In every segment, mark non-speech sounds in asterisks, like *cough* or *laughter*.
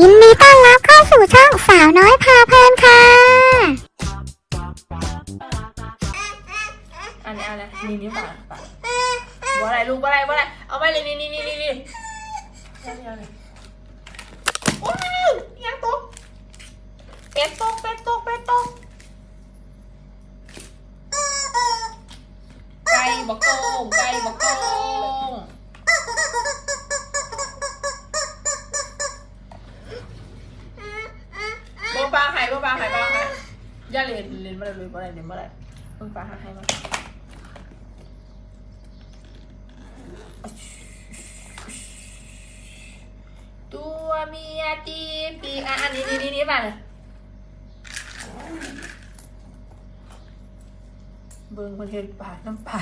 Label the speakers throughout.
Speaker 1: ยินดีต้อนรับเข้าสู่ช่องสาวน้อยพาเพลินค่ะ
Speaker 2: อันนี้อะไรนี่นี่ป่ะป่ะว่าอะไรลูกว่าอะไรว่าอะไร เอาไปเลยนี่นี่นี่นี่นี่เอาเลยเอาเลยโอ้ยยังตกเป็ดตกเป็ดตกเป็ดตกไก่บักโตงไก่บักโตง บัวปลาไข่บัวปลาไข่ปลาไข่อย่าเล่นเล่นมาเลยบัวอะไรเล่นมาเลยบัวปลาไข่มาตัวเมียตีปีอะอันนี้นี่นี่นี่ป่ะเลยเบิ่งประเทศป่าน้ำป่า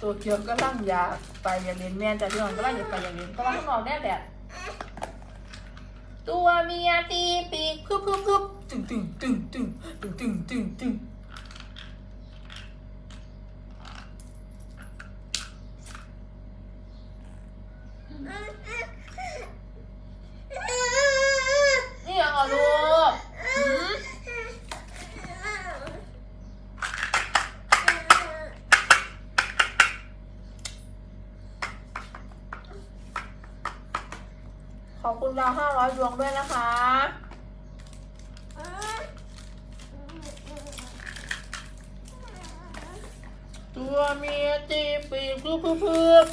Speaker 2: ตัวเกียวก็ร่างยาไปอย่าเรียนแม่นแต่ที่น้องก็ร่างอยาไปอย่าเรียนก็ร่างข้างนอกแน่แหละ ตัวเมียตีปีกพึบพึบพึบตึงตึงตึงตึงตึงตึงตึงตึงนี่ยังเหรอลูกหืมขอบคุณดา วห้าร้อยดวงด้วยนะคะ ตัวเมียตีปีกพึบพึบพึบ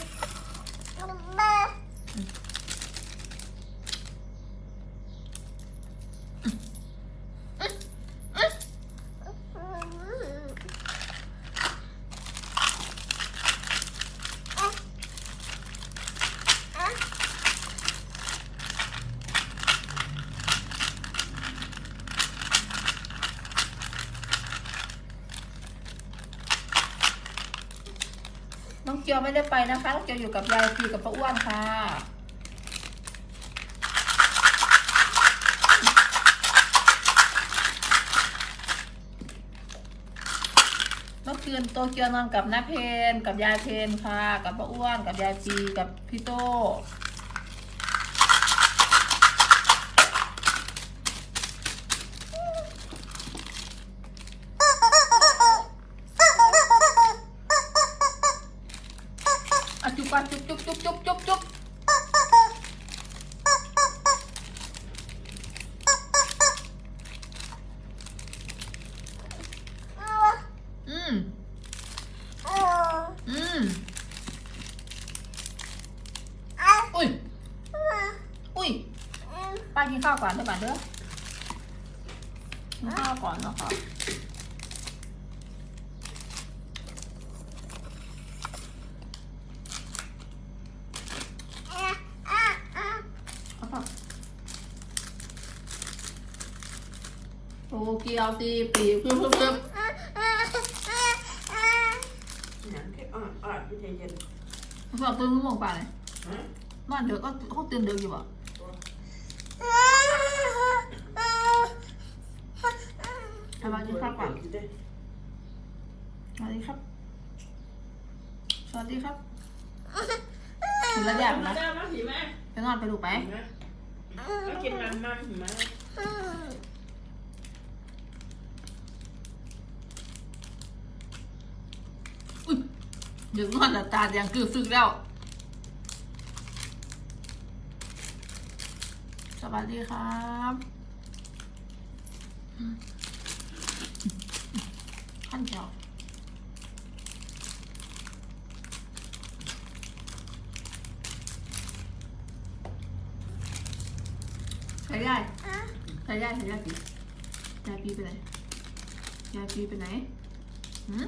Speaker 2: น้อง เกียวไม่ได้ไปนะคะน้องเกียวอยู่กับยายพีกับป้าอ้วนค่ะเมื่อคืนโตเกียวนอนกับน้าเพนกับยายเพนค่ะ กับป้าอ้วนกับยายปีกับพี่โต ข้าวก่อนด้วยก่อนเด้อกินข้าวก่อนเนาะค่ะโอ้เกียวตีปีกปึ๊บปึ๊บปึ๊บ
Speaker 3: น้ำเค็มอ่อนอ่อนใจเย็น
Speaker 2: สอบปืนมึงมองป่าเลย
Speaker 3: มั
Speaker 2: นเดือก็เขาเตือนเดืออยู่บ่ สวัสดีครับก่อน
Speaker 3: ได้
Speaker 2: สวัสดีครับ สวัสดีครับคุณระยะ
Speaker 3: มา
Speaker 2: นะ
Speaker 3: ได้มาหิมะ
Speaker 2: ไปนอนไปลูกไป
Speaker 3: หิมะก็กินมันมันหิมะ
Speaker 2: อุ้ยเดี๋ยวนอนแต่ตายังคือซึกแล้ว สวัสดีครับ 한정 Thấy này Thấy này, thấy này tí Nhà pi bên này? Nhà pi bên này? Ừ?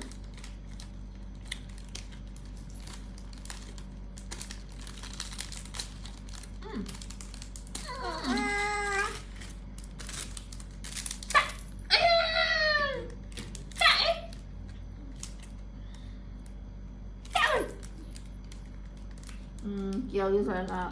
Speaker 2: 嗯有一层啦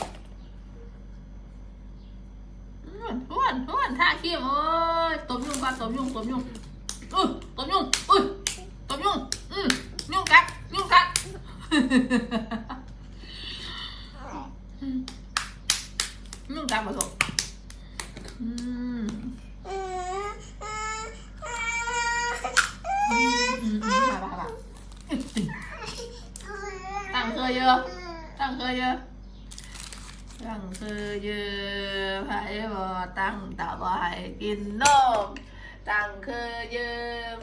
Speaker 2: hẳn nó hẳn hạ kia ơi tóm nhung ba tóm nhung tóm nhung. Ừ, ui tóm nhung ừ, ui tóm nhung. Ừ nhung cắt nhung cắt *laughs* nhung cắt vào rồi. Tặng khơi chưa? Tặng khơi chưa? Tặng khơi chưa? บอตั้งตาบอให้กินนมตั้งคือยื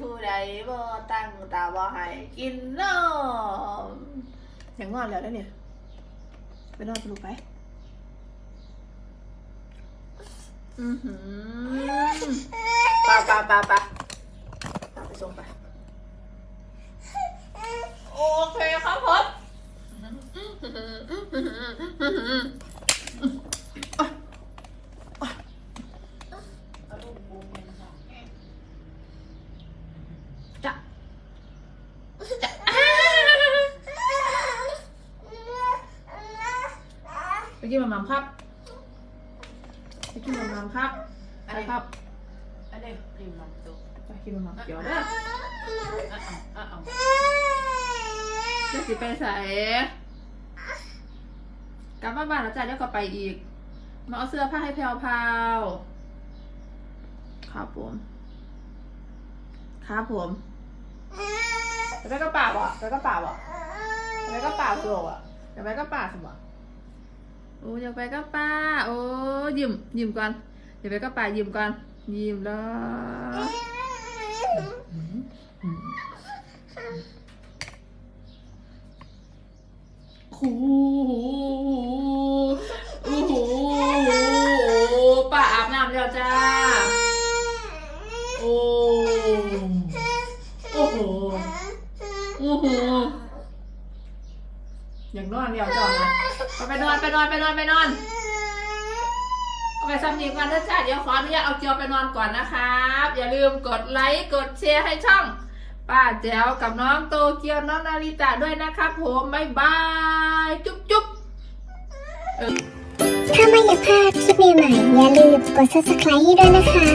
Speaker 2: ผู้ใดบอตั้งตาบอให้กินนมอย่างงอนแล้วเนี่ยไปนอนไปดูไปอือหือปะปะปะปะ
Speaker 3: กิน
Speaker 2: มัมมัมครับไปกินมัมมัมครับไปครับ
Speaker 3: อันนี้ริมมันตุก
Speaker 2: ไปกินมัมมัมเดี๋ยวเด้อ
Speaker 3: อะเอาอะเอา
Speaker 2: จะสิไปใส่กลับมาบ้านแล้วจ้ะเดี๋ยวก็ไปอีก มาเอาเสื้อผ้าให้แพรวพราวครับผมครับผมจะไปก็ป่าบ่จะไปก็ป่าบ่จะไปก็ป่าโผล่อะจะไปก็ป่าสมบ่โ ô cho về các ba. Ô nhìm nhìm con. Cho về các bà nhìm con. Dùm đó. ป้าอาบน้ำแล้วจ้า โอ้ โอ้โหโอ้โห อย่างนอนเดียวจองนะเอาไปนอนไปนอนไปนอนไปนอน เอาไปซ้ำนีก่อนนะจ๊ะเดี๋ยวขออนุญาตเอาเกียวไปนอนก่อนนะครับ อย่าลืมกดไลค์กดแชร์ให้ช่อง ป้าแจ๋วกับน้องโตเกียวน้องนาริตะด้วยนะครับผมบ๊ายบาย จุ๊บจุ๊บ
Speaker 1: ถ้าไม่อยากพลาดคลิปใหม่ๆอย่าลืมกด subscribe ให้ด้วยนะคะ